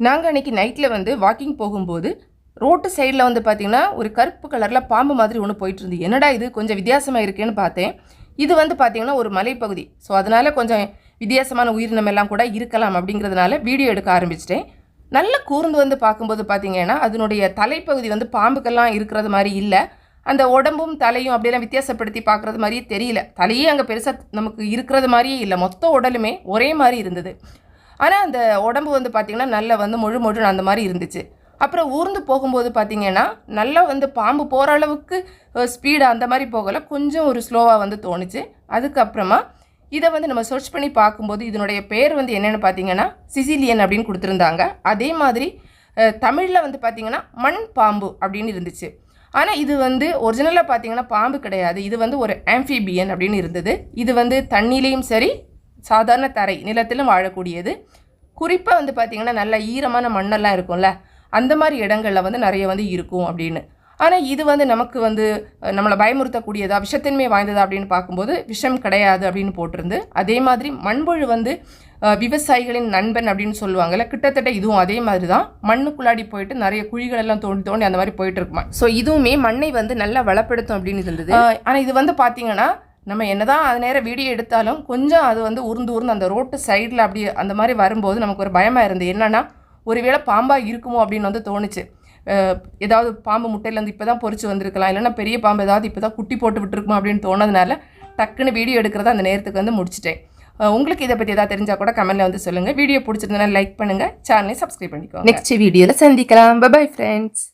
நாங்கள் அன்றைக்கி நைட்டில் வந்து வாக்கிங் போகும்போது ரோட்டு சைடில் வந்து பார்த்திங்கன்னா ஒரு கருப்பு கலரில் பாம்பு மாதிரி ஒன்று போயிட்டு இருந்து என்னடா இது? கொஞ்சம் வித்தியாசமாக இருக்கேன்னு பார்த்தேன். இது வந்து பார்த்திங்கன்னா ஒரு மலைப்பகுதி. ஸோ அதனால் கொஞ்சம் வித்தியாசமான உயிரினம் எல்லாம் கூட இருக்கலாம் அப்படிங்கிறதுனால வீடியோ எடுக்க ஆரம்பிச்சிட்டேன். நல்ல கூர்ந்து வந்து பார்க்கும்போது பார்த்திங்கன்னா அதனுடைய தலைப்பகுதி வந்து பாம்புக்கெல்லாம் இருக்கிறது மாதிரி இல்லை. அந்த உடம்பும் தலையும் அப்படியெல்லாம் வித்தியாசப்படுத்தி பார்க்குறது மாதிரியே தெரியல. தலையே அங்கே பெருசாக நமக்கு இருக்கிறது மாதிரியே இல்லை. மொத்த உடலுமே ஒரே மாதிரி இருந்தது. ஆனால் அந்த உடம்பு வந்து பார்த்திங்கன்னா நல்லா வந்து முழு முழு அந்த மாதிரி இருந்துச்சு. அப்புறம் ஊர்ந்து போகும்போது பார்த்திங்கன்னா நல்லா வந்து பாம்பு போகிற அளவுக்கு ஸ்பீடு அந்த மாதிரி போகலை. கொஞ்சம் ஒரு ஸ்லோவாக வந்து தோணுச்சு. அதுக்கப்புறமா இதை வந்து நம்ம சர்ச் பண்ணி பார்க்கும்போது இதனுடைய பேர் வந்து என்னென்னு பார்த்தீங்கன்னா சிசிலியன் அப்படின்னு கொடுத்துருந்தாங்க. அதே மாதிரி தமிழில் வந்து பார்த்திங்கன்னா மண் பாம்பு அப்படின்னு இருந்துச்சு. ஆனால் இது வந்து ஒரிஜினலாக பார்த்தீங்கன்னா பாம்பு கிடையாது. இது வந்து ஒரு ஆம்ஃபிபியன் அப்படின்னு இருந்தது. இது வந்து தண்ணியிலையும் சரி சாதாரண தரை நிலத்திலும் வாழக்கூடியது. குறிப்பாக வந்து பார்த்திங்கன்னா நல்ல ஈரமான மண்ணெல்லாம் இருக்கும்ல அந்த மாதிரி இடங்களில் வந்து நிறைய வந்து இருக்கும் அப்படின்னு. ஆனால் இது வந்து நமக்கு வந்து நம்மளை பயமுறுத்தக்கூடியதா விஷத்தன்மை வாய்ந்ததா அப்படின்னு பார்க்கும்போது விஷம் கிடையாது அப்படின்னு போட்டிருந்து அதே மாதிரி மண்புழு வந்து விவசாயிகளின் நண்பன் அப்படின்னு சொல்லுவாங்கல்ல கிட்டத்தட்ட இதுவும் அதே மாதிரி தான் மண்ணுக்குள்ளாடி போயிட்டு நிறைய குழிகள் எல்லாம் தோண்டி தோண்டி அந்த மாதிரி போயிட்டு இருக்குமா. ஸோ இதுவுமே மண்ணை வந்து நல்லா வளப்படுத்தும் அப்படின்னு இருந்தது. ஆனால் இது வந்து பார்த்தீங்கன்னா நம்ம என்ன தான் அது நேரம் வீடியோ எடுத்தாலும் கொஞ்சம் அது வந்து உருந்து உருந்து அந்த ரோட்டு சைடில் அப்படி அந்த மாதிரி வரும்போது நமக்கு ஒரு பயமாக இருந்தது. என்னென்னா ஒருவேளை பாம்பாக இருக்குமோ அப்படின்னு வந்து தோணுச்சு. ஏதாவது பாம்பு முட்டையிலேருந்து இப்போ தான் பொறிச்சு வந்திருக்கலாம். இல்லைன்னா பெரிய பாம்பு ஏதாவது இப்போ தான் குட்டி போட்டு விட்டுருக்குமா அப்படின்னு தோணதுனால டக்குன்னு வீடியோ எடுக்கிறத அந்த நேரத்துக்கு வந்து முடிச்சிட்டேன். உங்களுக்கு இதை பற்றி ஏதாவது தெரிஞ்சால் கூட கமெண்ட்டில் வந்து சொல்லுங்கள் வீடியோ பிடிச்சிருந்தனா லைக் பண்ணுங்கள் சேனலை சப்ஸ்கிரைப் பண்ணிக்கோங்க. நெக்ஸ்ட் வீடியோவில் சந்திக்கலாம். Bye friends